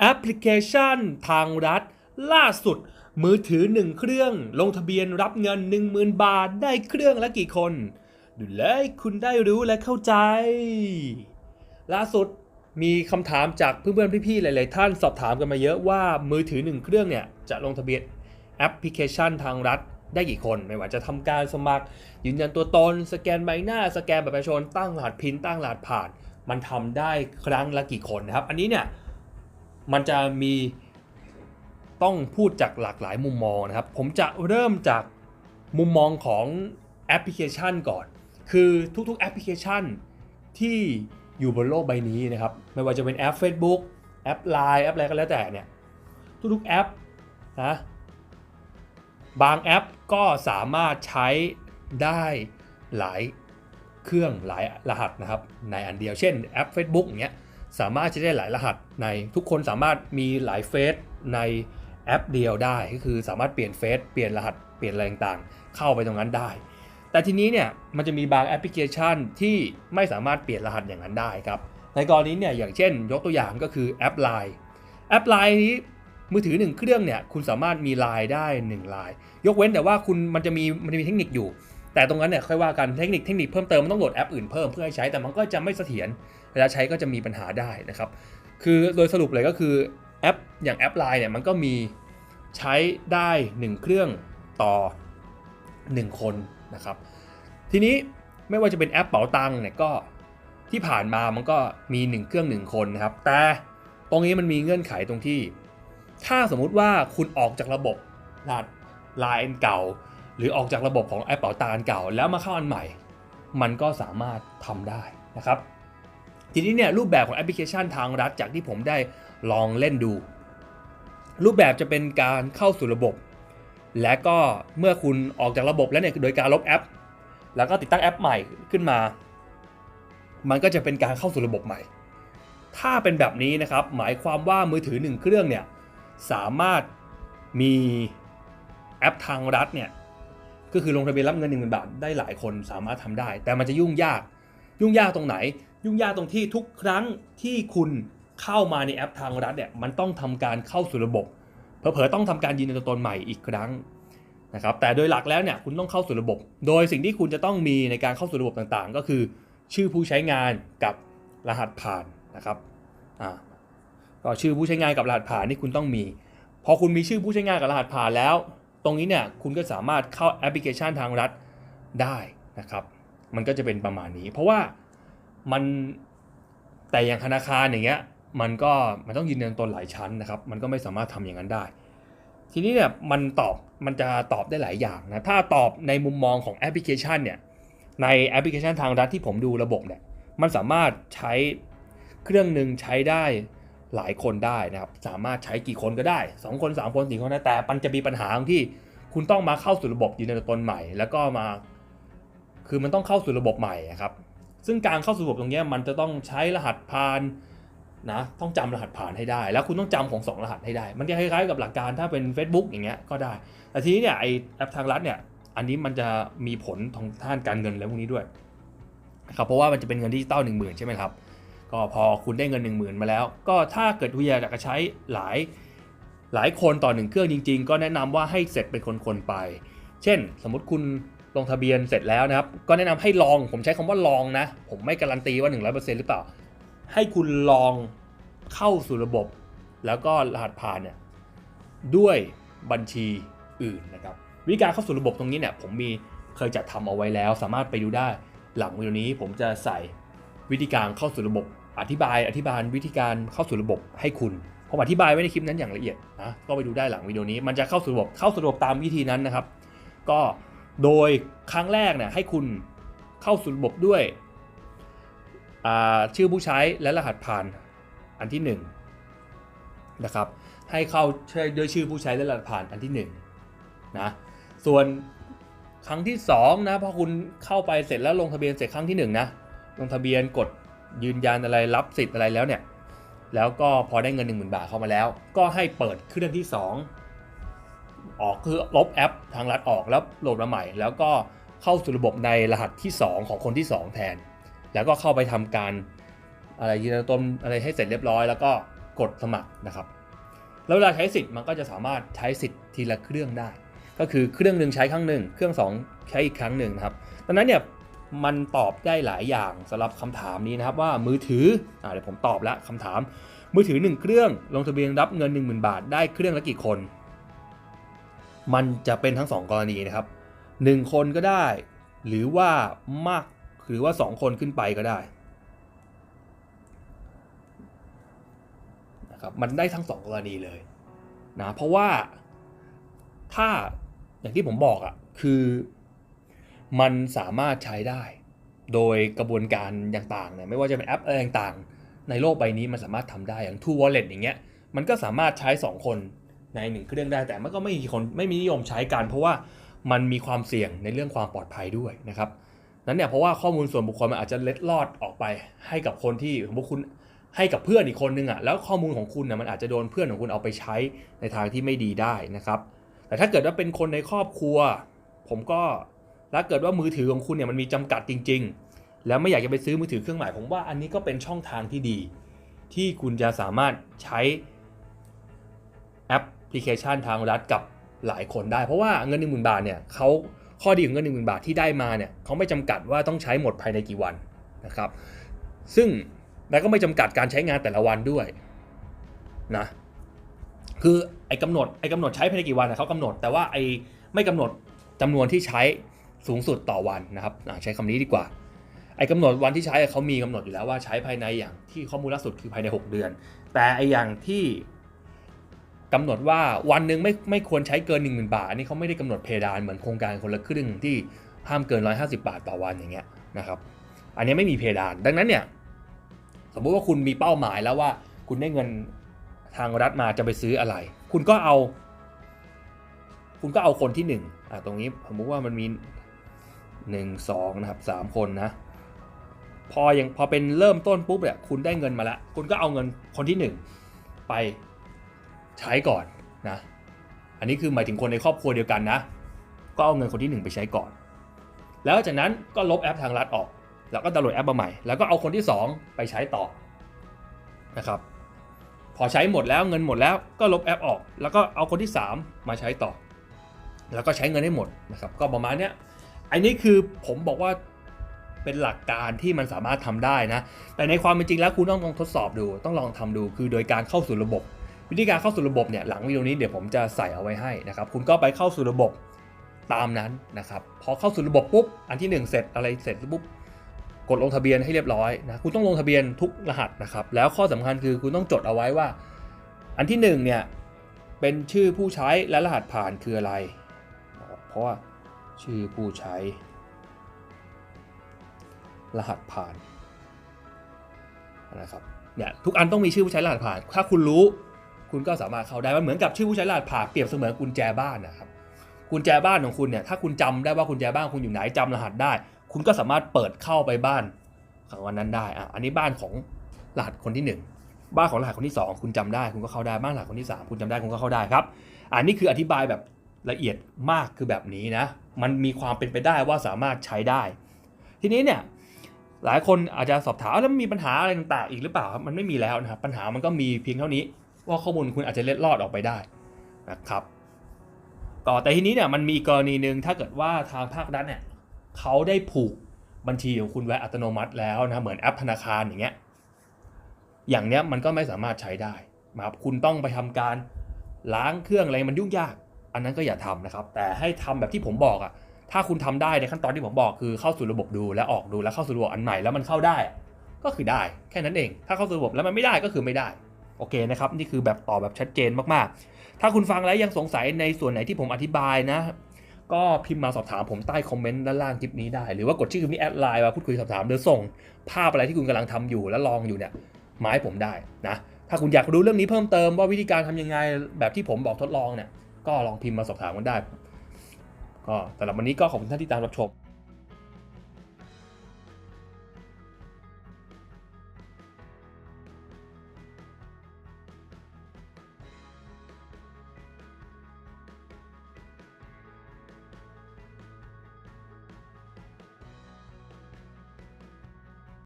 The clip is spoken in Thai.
แอปพลิเคชันทางรัฐ ล่าสุด มือถือ1เครื่อง ลงทะเบียนรับเงิน 10,000 บาทได้เครื่องละกี่คน ดูเลยคุณได้รู้และเข้าใจ ล่าสุดมีคำถามจากเพื่อนๆพี่ๆหลาย ๆ ท่านสอบถามกันมาเยอะว่ามือถือ1เครื่องเนี่ย จะลงทะเบียนแอปพลิเคชันทางรัฐได้กี่คน ไม่ว่าจะทำการสมัคร ยืนยันตัวตน สแกนใบหน้า สแกนบัตรประชาชนตั้งรหัสพินตั้งรหัสผ่าน มันทำได้ครั้งละกี่คนนะครับ อันนี้เนี่ย มันจะมีต้องพูดจากหลากหลายมุมมองนะครับ ผมจะเริ่มจากมุมมองของแอปพลิเคชันก่อน คือทุกๆแอปพลิเคชันที่อยู่บนโลกใบนี้นะครับ ไม่ว่าจะเป็นแอป Facebook แอป Line แอปอะไรก็แล้วแต่เนี่ยทุกๆแอปนะบางแอปก็สามารถใช้ได้หลายเครื่องหลายรหัสนะครับในอันเดียว เช่นแอป Facebook อย่างเงี้ย สามารถใช้ได้หลายรหัสในทุกคนสามารถมีหลายเฟซในแอปเดียวได้ก็คือสามารถเปลี่ยนเฟซเปลี่ยนรหัสเปลี่ยนอะไรต่างๆเข้าไปตรงนั้นได้ แต่ทีนี้เนี่ยมันจะมีบางแอปพลิเคชันที่ไม่สามารถเปลี่ยนรหัสอย่างนั้นได้ครับในกรณีเนี่ยอย่างเช่น ยกตัวอย่างก็คือแอป Line แอป Line นี้มือถือ 1 เครื่องเนี่ยคุณสามารถมี Line ได้1 Line ยกเว้นแต่ว่าคุณมันจะมีมันจะมีเทคนิคอยู่ แต่ตรงนั้นเนี่ยค่อยว่ากันเทคนิคเทคนิคเพิ่มเติมมันต้องโหลดแอปอื่นเพิ่มเพื่อให้ใช้แต่มันก็จะไม่เสถียร เวลาใช้ก็จะมีปัญหาได้นะครับ คือโดยสรุปเลยก็คือแอปอย่างแอป Line เนี่ยมันก็มีใช้ได้ 1 เครื่องต่อ 1 คนนะครับ ทีนี้ไม่ว่าจะเป็นแอปเป๋าตังค์เนี่ยก็ที่ผ่านมามันก็มี 1 เครื่อง 1 คนนะครับ แต่ตรงนี้มันมีเงื่อนไขตรงที่ ถ้าสมมุติว่าคุณออกจากระบบรหัส Line เก่า หรือออกจากระบบของแอปเป๋าตังค์เก่า แล้วมาเข้าอันใหม่ มันก็สามารถทำได้นะครับ ทีนี้เนี่ยรูปแบบของแอปพลิเคชันทางรัฐจากที่ผมได้ลองเล่นดู รูปแบบจะเป็นการเข้าสู่ระบบ และก็เมื่อคุณออกจากระบบแล้วเนี่ยโดยการลบแอป แล้วก็ติดตั้งแอปใหม่ขึ้นมา มันก็จะเป็นการเข้าสู่ระบบใหม่ ถ้าเป็นแบบนี้นะครับหมายความว่ามือถือหนึ่งเครื่องเนี่ยสามารถมีแอปทางรัฐเนี่ยก็คือลงทะเบียนรับเงิน1 0,000บาทได้หลายคนสามารถทำได้ แต่มันจะยุ่งยาก ยุ่งยากตรงไหน ยุ่งยากตรงที่ทุกครั้งที่คุณเข้ามาในแอปทางรัฐเนี่ยมันต้องทำการเข้าสู่ระบบเผลอๆต้องทำการยืนยันตัวตนใหม่อีกครั้งนะครับแต่โดยหลักแล้วเนี่ยคุณต้องเข้าสู่ระบบ โดยสิ่งที่คุณจะต้องมีในการเข้าสู่ระบบต่างๆ ก็คือ ชื่อผู้ใช้งานกับรหัสผ่านนะครับอ่าก็ชื่อผู้ใช้งานกับรหัสผ่านนี่คุณต้องมี พอคุณมีชื่อผู้ใช้งานกับรหัสผ่านแล้ว ตรงนี้เนี่ยคุณก็สามารถเข้าแอปพลิเคชันทางรัฐได้นะครับ มันก็จะเป็นประมาณนี้ เพราะว่า มันแต่อย่างธนาคารอย่างเงี้ยมันก็มันต้องยืนยันตนหลายชั้นนะครับ มันก็ไม่สามารถทำอย่างนั้นได้ ทีนี้เนี่ยมันตอบมันจะตอบได้หลายอย่างนะถ้าตอบในมุมมองของแอปพลิเคชันเนี่ยในแอปพลิเคชันทางรัฐที่ผมดูระบบเนี่ยมันสามารถใช้เครื่องหนึ่งใช้ได้หลายคนได้นะครับ สามารถใช้กี่คนก็ได้ 2 คน 3 คน 4 คนได้แต่มันจะมีปัญหาตรงที่คุณต้องมาเข้าสู่ระบบยืนยันตัวตนใหม่ แล้วก็มา คือมันต้องเข้าสู่ระบบใหม่อะครับ ซึ่งการเข้าสู่ระบบตรงนี้มันจะต้องใช้รหัสผ่านนะต้องจำรหัสผ่านให้ได้ แล้วคุณต้องจำของ 2 รหัสให้ได้ มันจะคล้ายๆกับหลักการถ้าเป็น Facebook อย่างเงี้ยก็ได้แต่ทีนี้เนี่ยไอแอปทางรัฐเนี่ยอันนี้มันจะมีผลทางด้านการเงินแล้วพวกนี้ด้วยครับเพราะว่ามันจะเป็นเงินดิจิตอลหนึ่งหมื่นใช่ไหมครับก็พอคุณได้เงิน 1 0,000 มาแล้ว ก็ถ้าเกิดคุณอยากจะใช้หลายหลายคนต่อหนึ่งเครื่องจริง ๆ ก็แนะนำว่าให้เสร็จเป็นคนๆไป เช่น สมมติคุณ ลงทะเบียนเสร็จแล้วนะครับ ก็แนะนำให้ลองผมใช้คำว่าลองนะ ผมไม่การันตีว่า 100%หรือเปล่า ให้คุณลองเข้าสู่ระบบ แล้วก็รหัสผ่านเนี่ยด้วยบัญชีอื่นนะครับวิธีการเข้าสู่ระบบตรงนี้เนี่ยผมมีเคยจัดทำเอาไว้แล้ว สามารถไปดูได้ หลังวิดีโอนี้ผมจะใส่วิธีการเข้าสู่ระบบ อธิบายอธิบายวิธีการเข้าสู่ระบบให้คุณผมอธิบายไว้ในคลิปนั้นอย่างละเอียดนะก็ไปดูได้หลังวิดีโอนี้ มันจะเข้าสู่ระบบเข้าสู่ระบบตามวิธีนั้นนะครับ ก็ โดยครั้งแรกเนี่ยให้คุณเข้าสู่ระบบด้วยชื่อผู้ใช้และรหัสผ่านอันที่1นงนะครับให้เข้าด้วยชื่อผู้ใช้และรหัสผ่านอันที่1นงนะส่วนครั้งที่2นะพอคุณเข้าไปเสร็จแล้วลงทะเบียนเสร็จครั้งที่1นะลงทะเบียนกดยืนยันอะไรรับสิทธิ์อะไรแล้วเนี่ยแล้วก็พอได้เงิน 1 0,000 บาทเข้ามาแล้ว ก็ให้เปิดเครื่องที่ 2 ออกคือลบแอปทางรัฐออกแล้วโหลดมาใหม่ แล้วก็เข้าสู่ระบบในรหัสที่ 2 ของคนที่ 2 แทน แล้วก็เข้าไปทำการอะไรยืนยันอะไรให้เสร็จเรียบร้อย แล้วก็กดสมัครนะครับ แล้วเวลาใช้สิทธิ์มันก็จะสามารถใช้สิทธิ์ทีละเครื่องได้ ก็คือเครื่องหนึ่งใช้ครั้งหนึ่งเครื่องสองใช้อีกครั้งหนึ่งนะครับดังนั้นเนี่ยมันตอบได้หลายอย่างสำหรับคำถามนี้นะครับว่ามือถืออ่เดี๋ยวผมตอบแล้วคำถาม มือถือ 1 เครื่องลงทะเบียนรับเงิน 10,000 บาท ได้เครื่องละกี่คน มันจะเป็นทั้ง 2 กรณีนะครับ 1 คนก็ได้ หรือว่ามากหรือว่า 2 คนขึ้นไปก็ได้นะครับมันได้ทั้ง 2 กรณีเลยนะเพราะว่าถ้าอย่างที่ผมบอกอะ่ะคือมันสามารถใช้ได้ โดยกระบวนการต่างๆเนี่ยไม่ว่าจะเป็นแอปอะไรต่างๆ ในโลกใบนี้มันสามารถทำได้อย่าง True Wallet อย่างเงี้ยมันก็สามารถใช้ 2 คน ในหนึ่งเครื่องได้แต่มันก็ไม่มีคนไม่มีนิยมใช้กัน เพราะว่ามันมีความเสี่ยงในเรื่องความปลอดภัยด้วยนะครับนั้นเนี่ยเพราะว่าข้อมูลส่วนบุคคลมันอาจจะเล็ดลอดออกไปให้กับคนที่สมมติคุณให้กับเพื่อนอีกคนนึงอะแล้วข้อมูลของคุณน่ะมันอาจจะโดนเพื่อนของคุณเอาไปใช้ในทางที่ไม่ดีได้นะครับ แต่ถ้าเกิดว่าเป็นคนในครอบครัว ผมก็ถ้าเกิดว่ามือถือของคุณเนี่ยมันมีจำกัดจริง ๆ แล้วไม่อยากจะไปซื้อมือถือเครื่องใหม่ผมว่าอันนี้ก็เป็นช่องทางที่ดี ที่คุณจะสามารถใช้แอป ลิเคชันทางรัฐกับหลายคนได้ เพราะว่าเงิน 1 0,000 บาทเนี่ยเขาข้อดีของเงิน 1 0,000 บาทที่ได้มาเนี่ยเขาไม่จำกัดว่าต้องใช้หมดภายในกี่วันนะครับ ซึ่งแล้วก็ไม่จำกัดการใช้งานแต่ละวันด้วยนะคือไอ้กำหนดไอ้กำหนดใช้ภายในกี่วันนะเขากำหนด แต่ว่าไอ้ไม่กำหนดจำนวนที่ใช้สูงสุดต่อวันนะครับใช้คำนี้ดีกว่าไอ้กำหนดวันที่ใช้เขามีกำหนดอยู่แล้วว่าใช้ภายในอย่างที่ข้อมูลล่าสุดคือภายใน 6 เดือน แต่ไอ้อย่างที่ กำหนดว่าวันหนึ่งไม่ไม่ควรใช้เกิน 1 0,000 บาทอันนี้เขาไม่ได้กำหนดเพดานเหมือนโครงการคนละครึ่งที่ห้ามเกิน 150 บาทต่อวันอย่างเงี้ยนะครับอันนี้ไม่มีเพดาน ดังนั้นเนี่ยสมมุติว่าคุณมีเป้าหมายแล้วว่า คุณได้เงินทางรัฐมาจะไปซื้ออะไร คุณก็เอา คุณก็เอาคนที่หนึ่งอ่าตรงนี้สมมุติว่ามันมีหนึ่งสองนะครับสามคนนะพอยังพอเป็นเริ่มต้นปุ๊บเนี่ยคุณได้เงินมาแล้ว คุณก็เอาเงินคนที่หนึ่งไป ใช้ก่อนนะ อันนี้คือหมายถึงคนในครอบครัวเดียวกันนะ ก็เอาเงินคนที่หนึ่งไปใช้ก่อน แล้วจากนั้นก็ลบแอปทางรัฐออก แล้วก็ดาวน์โหลดแอปมาใหม่ แล้วก็เอาคนที่สองไปใช้ต่อนะครับ พอใช้หมดแล้วเงินหมดแล้วก็ลบแอปออก แล้วก็เอาคนที่ 3 มาใช้ต่อ แล้วก็ใช้เงินให้หมดนะครับ ก็ประมาณเนี้ย อันนี้คือผมบอกว่าเป็นหลักการที่มันสามารถทำได้นะ แต่ในความเป็นจริงแล้วคุณต้องลองทดสอบดู ต้องลองทำดู คือโดยการเข้าสู่ระบบ วิธีการเข้าสู่ระบบเนี่ยหลังวิดีโอนี้เดี๋ยวผมจะใส่เอาไว้ให้นะครับคุณก็ไปเข้าสู่ระบบตามนั้นนะครับพอเข้าสู่ระบบปุ๊บอันที่ 1 เสร็จอะไรเสร็จปุ๊บกดลงทะเบียนให้เรียบร้อยนะคุณต้องลงทะเบียนทุกรหัสนะครับแล้วข้อสำคัญคือคุณต้องจดเอาไว้ว่า อันที่1เนี่ยเป็นชื่อผู้ใช้และรหัสผ่านคืออะไร เพราะว่าชื่อผู้ใช้ รหัสผ่านนะครับเนี่ยทุกอันต้องมีชื่อผู้ใช้รหัสผ่าน ถ้าคุณรู้ คุณก็สามารถเข้าได้มันเหมือนกับชื่อผู้ใช้รหัสผ่านเปรียบเสมือนกุญแจบ้านนะครับกุญแจบ้านของคุณเนี่ยถ้าคุณจำได้ว่ากุญแจบ้านคุณอยู่ไหนจำรหัสได้ คุณก็สามารถเปิดเข้าไปบ้านของวันนั้นได้อะอันนี้บ้านของรหัสคนที่ 1 บ้านของรหัสคนที่ 2 คุณจำได้คุณก็เข้าได้บ้านรหัสคนที่ 3 คุณจำได้คุณก็เข้าได้ครับอันนี้คืออธิบายแบบละเอียดมากคือแบบนี้นะมันมีความเป็นไปได้ว่าสามารถใช้ได้ ทีนี้เนี่ยหลายคนอาจจะสอบถามแล้วมีปัญหาอะไรต่างๆอีกหรือเปล่าครับมันไม่มีแล้วนะครับปัญหามันก็มีเพียงเท่านี้ ว่าข้อมูลคุณอาจจะเล็ดลอดออกไปได้นะครับก็แต่ทีนี้เนี่ยมันมีกรณีหนึ่งถ้าเกิดว่าทางภาครัฐเนี่ยเขาได้ผูกบัญชีของคุณไว้อัตโนมัติแล้วนะเหมือนแอปธนาคารอย่างเงี้ยอย่างเนี้ยมันก็ไม่สามารถใช้ได้นะครับคุณต้องไปทำการล้างเครื่องอะไรมันยุ่งยาก อันนั้นก็อย่าทำนะครับ แต่ให้ทำแบบที่ผมบอกอะถ้าคุณทำได้ในขั้นตอนที่ผมบอกคือเข้าสู่ระบบดูและออกดูแล้วเข้าสู่ระบบอันใหม่แล้วมันเข้าได้ ก็คือได้แค่นั้นเอง ถ้าเข้าสู่ระบบแล้วมันไม่ได้ก็คือไม่ได้ โอเคนะครับนี่คือแบบตอบแบบชัดเจนมากๆ ถ้าคุณฟังแล้วยังสงสัยในส่วนไหนที่ผมอธิบายนะ ก็พิมพ์มาสอบถามผมใต้คอมเมนต์ด้านล่างคลิปนี้ได้ หรือว่ากดชื่อคลิปนี้แอดไลน์มาพูดคุยสอบถามหรือส่ง ภาพอะไรที่คุณกำลังทำอยู่แล้วลองอยู่เนี่ยมาให้ผมได้นะถ้าคุณอยากรู้เรื่องนี้เพิ่มเติมว่าวิธีการทำยังไงแบบที่ผมบอกทดลองเนี่ยก็ลองพิมพ์มาสอบถามกันได้ก็สำหรับวันนี้ก็ขอบคุณท่านที่ตามรับชม